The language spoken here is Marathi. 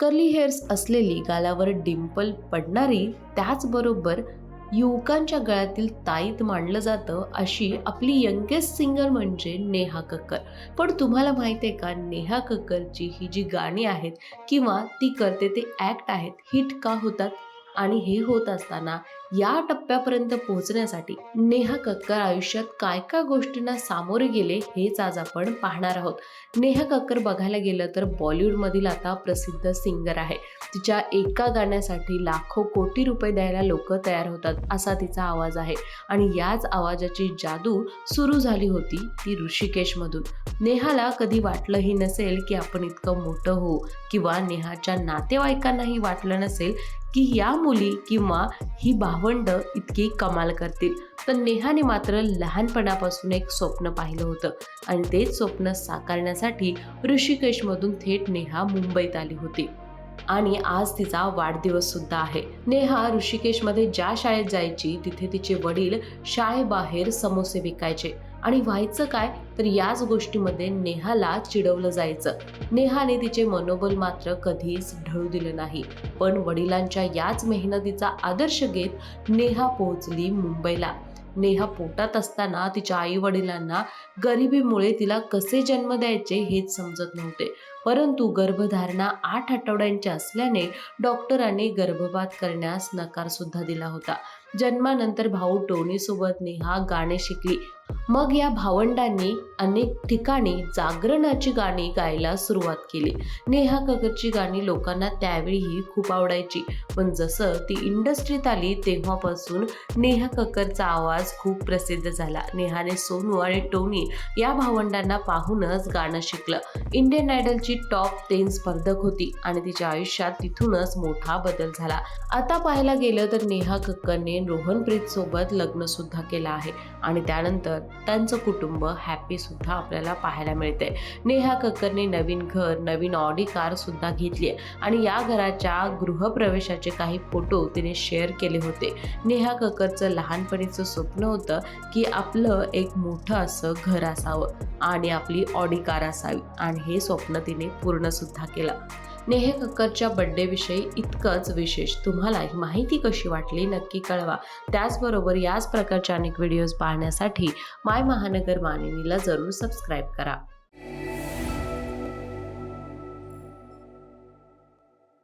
कर्ली हेअर्स असलेली गालावर डिंपल पडणारी त्याचबरोबर युवकांच्या गळ्यातील ताईत मानलं जातं अशी आपली यंगेस्ट सिंगर म्हणजे नेहा कक्कर. पण तुम्हाला माहिती आहे का नेहा कक्करची ही जी गाणी आहेत किंवा ती करते ते ॲक्ट आहेत हिट का होतात? आणि हे होत असताना या टप्प्यापर्यंत पोहोचण्यासाठी नेहा कक्कर आयुष्यात काय काय गोष्टींना सामोरे गेले हेच आज आपण पाहणार आहोत. नेहा कक्कर बघायला गेलं तर बॉलिवूडमधील आता प्रसिद्ध सिंगर आहे. तिच्या एका गाण्यासाठी लाखो कोटी रुपये द्यायला लोक तयार होतात असा तिचा आवाज आहे. आणि याच आवाजाची जादू सुरू झाली होती ती ऋषिकेशमधून. नेहाला कधी वाटलंही नसेल की आपण इतकं मोठं होऊ किंवा नेहाच्या नातेवाईकांनाही वाटलं नसेल की या मुली किंवा ही भावंड इतकी कमाल करतील. तर नेहाने मात्र लहानपणापासून एक स्वप्न पाहिलं होतं. आणि तेच स्वप्न साकारण्यासाठी ऋषिकेशमधून थेट नेहा मुंबईत आली होती. आणि आज तिचा वाढदिवस सुद्धा आहे. नेहा ऋषिकेशमध्ये ज्या शाळेत जायची तिथे तिचे वडील शाळेबाहेर समोसे विकायचे. आणि व्हायचं काय तर याच गोष्टीमध्ये नेहाला चिडवलं जायचं. नेहाने तिचे मनोबल मात्र कधीच ढळू दिलं नाही. पण वडिलांच्या याच मेहनतीचा आदर्श घेत नेहा पोहोचली मुंबईला. नेहा पोटात असताना तिच्या आई वडिलांना गरिबीमुळे तिला कसे जन्म द्यायचे हेच समजत नव्हते. परंतु गर्भधारणा आठ आठवड्यांची असल्याने डॉक्टरांनी गर्भपात करण्यास नकार सुद्धा दिला होता. जन्मानंतर भाऊ टोनीसोबत नेहा गाणे शिकली. मग या भावंडांनी अनेक ठिकाणी जागरणाची गाणी गायला सुरुवात केली. नेहा कक्करची गाणी लोकांना त्यावेळीही खूप आवडायची. पण जसं ती इंडस्ट्रीत आली तेव्हापासून नेहा कक्करचा आवाज खूप प्रसिद्ध झाला. नेहाने सोनू आणि टोनी या भावंडांना पाहूनच गाणं शिकलं. इंडियन आयडलची टॉप टेन स्पर्धक होती आणि तिच्या आयुष्यात तिथूनच मोठा बदल झाला. आता पाहायला गेलं तर नेहा कक्करने रोहनप्रीत सोबत लग्न सुद्धा केलं आहे. आणि त्यानंतर त्यांचं कुटुंब हॅपीसुद्धा आपल्याला पाहायला मिळते. नेहा कक्करने नवीन घर नवीन ऑडी कार सुद्धा घेतली आहे. आणि या घराच्या गृहप्रवेशाचे काही फोटो तिने शेअर केले होते. नेहा कक्करचं लहानपणीचं स्वप्न होतं की आपलं एक मोठं असं घर असावं आणि आपली ऑडी कार असावी. आणि हे स्वप्न तिने पूर्ण सुद्धा केलं. नेहे कक्करच्या बड्डेविषयी इतकंच विशेष. तुम्हाला ही माहिती कशी वाटली नक्की कळवा. त्याचबरोबर याच प्रकारच्या अनेक व्हिडिओज पाहण्यासाठी माय महानगर मानिनीला जरूर सबस्क्राईब करा.